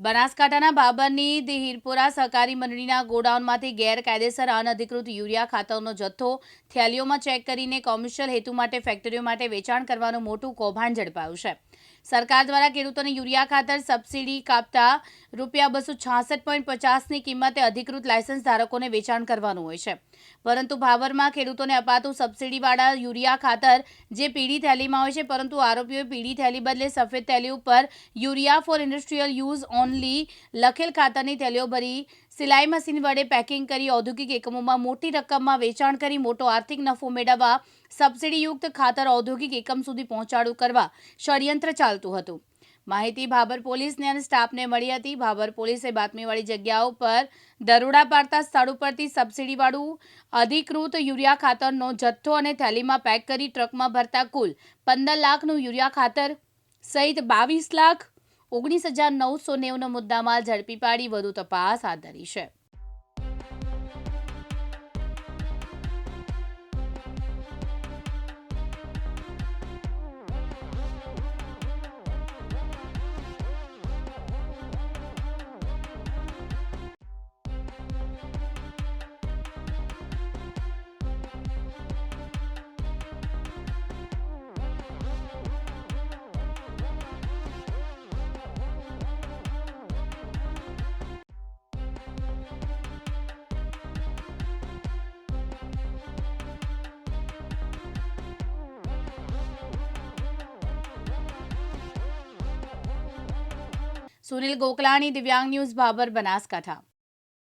બનાસકાંઠાના બાબરની હિરપુરા સહકારી મંડળીના ગોડાઉનમાંથી ગેરકાયદેસર અનધિકૃત યુરિયા ખાતરનો જથ્થો થેલીઓમાં ચેક કરીને કોમર્શિયલ હેતુ માટે, ફેક્ટરીઓ માટે વેચાણ કરવાનું મોટું કૌભાંડ ઝડપાયું છે. સરકાર દ્વારા ખેડૂતોને યુરિયા ખાતર સબસિડી કાપતા રૂપિયા બસો છાસઠ પોઈન્ટ પચાસની કિંમતે અધિકૃત લાયસન્સ ધારકોને વેચાણ કરવાનું હોય છે. પરંતુ ભાવરમાં ખેડૂતોને અપાતું સબસિડીવાળા યુરિયા ખાતર જે પીળી થેલીમાં હોય છે, પરંતુ આરોપીઓએ પીળી થેલી બદલે સફેદ થેલી ઉપર urea for industrial use only લખેલ ખાતરની થેલીઓ ભરી, સિલાઈ મશીન વડે પેકિંગ કરી, ઔદ્યોગિક એકમોમાં મોટી રકમમાં વેચાણ કરી, મોટો આર્થિક નફો મેળવવા, સબસિડીયુક્ત ખાતર ઔદ્યોગિક એકમ સુધી પહોંચાડું કરવા ષડયંત્ર ચાલતું હતું. માહિતી ભાબર પોલીસને અને સ્ટાફને મળી હતી. ભાબર પોલીસે બાતમીવાળી જગ્યાઓ પર દરોડા પાડતા સ્થળ ઉપરથી સબસિડીવાળું અધિકૃત યુરિયા ખાતરનો જથ્થો અને થેલીમાં પેક કરી ટ્રકમાં ભરતા કુલ પંદર લાખનું યુરિયા ખાતર સહિત બાવીસ લાખ ઓગણીસ હજાર નવસો નેવનો મુદ્દામાલ ઝડપી પાડી વધુ તપાસ હાથ ધરી છે. સુનિલ ગોકલાણી દિવ્યાંગ ન્યૂઝ ભાબર બનાસકાંઠા.